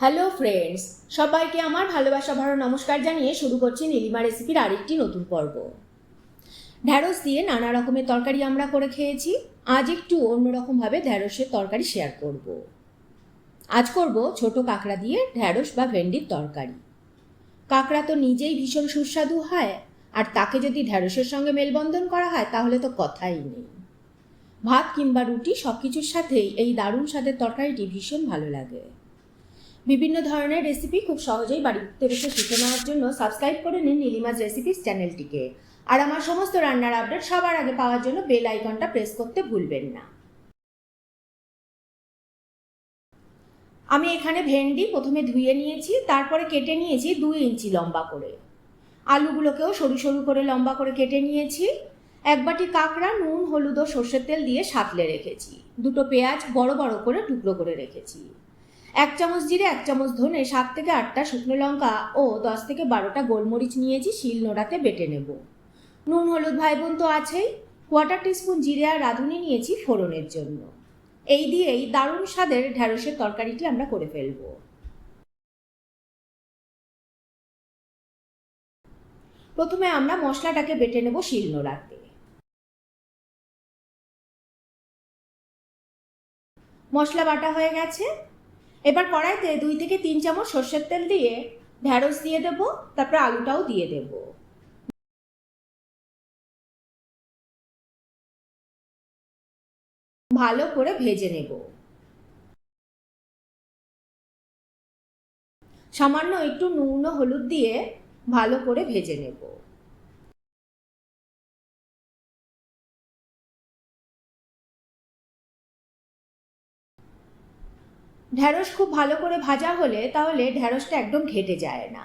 Hello friends সবাইকে আমার ভালোবাসা ভরা নমস্কার জানিয়ে শুরু করছি নীলিমা রেসিপির আরেকটি নতুন পর্ব। ঢ্যাঁড়স দিয়ে নানা রকমের তরকারি আমরা করে খেয়েছি। আজ একটু অন্যরকমভাবে ঢ্যাঁড়সের তরকারি শেয়ার করব। আজ করব ছোট কাঁকড়া দিয়ে ঢ্যাঁড়স বা ভেন্ডির তরকারি। কাঁকড়া তো নিজেই ভীষণ সুস্বাদু হয়, আর তাকে যদি ঢ্যাঁড়সের সঙ্গে মেলবন্ধন করা হয়, তাহলে তো কথাই নেই। ভাত কিংবা রুটি সব কিছুর সাথেই এই দারুণ স্বাদের তরকারিটি ভীষণ ভালো লাগে। বিভিন্ন ধরনের রেসিপি খুব সহজেই বাড়িতে বসে শিখে নেওয়ার জন্য সাবস্ক্রাইব করে নিন নীলিমাজ রেসিপিস চ্যানেলটিকে আর আমার সমস্ত রান্নার আপডেট সবার আগে পাওয়ার জন্য বেল আইকনটা প্রেস করতে ভুলবেন না। আমি এখানে ভেন্ডি প্রথমে ধুয়ে নিয়েছি, তারপরে কেটে নিয়েছি দুই ইঞ্চি লম্বা করে। আলুগুলোকেও সরু সরু করে লম্বা করে কেটে নিয়েছি। এক বাটি কাঁকড়া, নুন, হলুদ ও সর্ষের তেল দিয়ে সাঁতলে রেখেছি। দুটো পেঁয়াজ বড় বড় করে টুকরো করে রেখেছি। এক চামচ জিরে, এক চামচ ধনে, সাত থেকে আটটা শুকনো লঙ্কা ও দশ থেকে বারোটা গোলমরিচ নিয়েছি, শিল নোড়াতে বেটে নেব। নুন, হলুদ ভাই বোন তো আছেই। কোয়ার্টার টিস্পুন জিরে আর রাঁধুনি নিয়েছি ফোড়নের জন্য। এই দিয়েই দারুণ স্বাদের ঢ্যাঁড়সের তরকারিটি আমরা করে ফেলব। প্রথমে আমরা মশলাটাকে বেটে নেব শিল নোড়াতে। মশলা বাটা হয়ে গেছে। এবার কড়াইতে দুই থেকে তিন চামচ সর্ষের তেল দিয়ে ঢ্যাঁড়স দিয়ে দেব, তারপর আলুটাও দিয়ে দেব। ভালো করে ভেজে নেব। সামান্য একটু নুন হলুদ দিয়ে ভালো করে ভেজে নেব। ঢ্যাঁড়স খুব ভালো করে ভাজা হলে তাহলে ঢ্যাঁড়সটা একদম ঘেটে যায় না।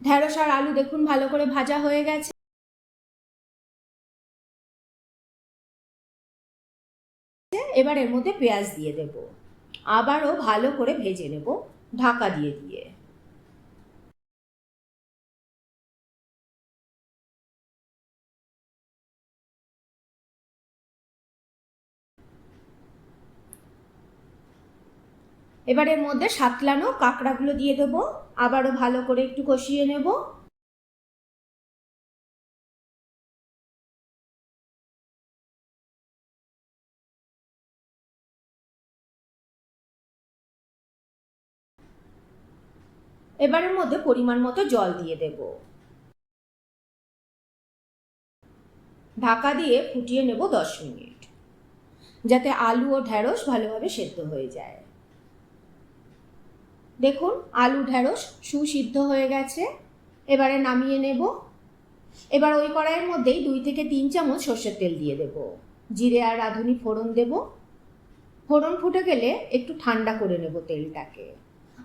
ঢ্যাঁড়স আর আলু দেখুন ভালো করে ভাজা হয়ে গেছে। এবার এর মধ্যে পেঁয়াজ দিয়ে দেব। আবারও ভালো করে ভেজে নেব, ঢাকা দিয়ে দিয়ে। এবার এর মধ্যে সাতলানো কাঁকড়াগুলো দিয়ে দেবো। আবারও ভালো করে একটু কষিয়ে নেব। এবারের মধ্যে পরিমাণ মতো জল দিয়ে দেব। ঢাকা দিয়ে ফুটিয়ে নেব দশ মিনিট, যাতে আলু ও ঢ্যাঁড়স ভালোভাবে সেদ্ধ হয়ে যায়। দেখুন, আলু ঢ্যাঁড়স সুসিদ্ধ হয়ে গেছে। এবারে নামিয়ে নেব। এবার ওই কড়াইয়ের মধ্যেই দুই থেকে তিন চামচ সর্ষের তেল দিয়ে দেব। জিরে আর রাঁধুনি ফোড়ন দেব। ফোড়ন ফুটে গেলে একটু ঠান্ডা করে নেব তেলটাকে।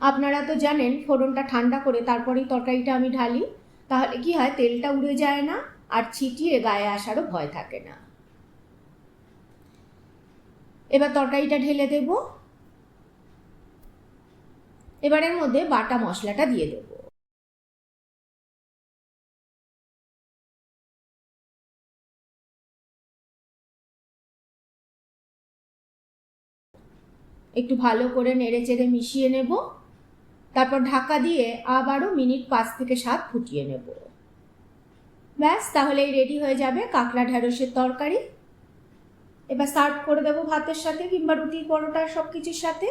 আপনারা তো জানেন, ফোড়নটা ঠান্ডা করে তারপরেই তরকারিটা আমি ঢালি। তাহলে কি হয়, তেলটা উড়ে যায় না, আর ছিটিয়ে গায়ে আসারও ভয় থাকে না। এবার তরকারিটা ঢেলে দেবো। এবারের মধ্যে বাটা মশলাটা দিয়ে দেব। একটু ভালো করে নেড়ে চেড়ে মিশিয়ে নেব। তারপর ঢাকা দিয়ে আবারও মিনিট পাঁচ থেকে সাত ফুটিয়ে নেব। ব্যাস, তাহলেই রেডি হয়ে যাবে কাঁকড়া ঢ্যাঁড়সের তরকারি। এবার সার্ভ করে দেবো ভাতের সাথে কিংবা রুটি পরোটা সব কিছুর সাথে।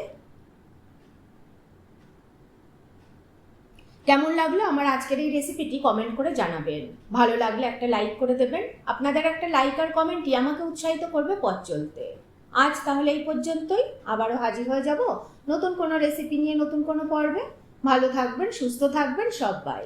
কেমন লাগল আমার আজকের এই রেসিপিটি কমেন্ট করে জানাবেন। ভালো লাগলে একটা লাইক করে দেবেন। আপনাদের একটা লাইক আর কমেন্টই আমাকে উৎসাহিত করবে পথ চলতে। আজ তাহলে এই পর্যন্তই। আবারও হাজির হয়ে যাব নতুন কোনো রেসিপি নিয়ে নতুন কোনো পর্বে। ভালো থাকবেন, সুস্থ থাকবেন সবাই।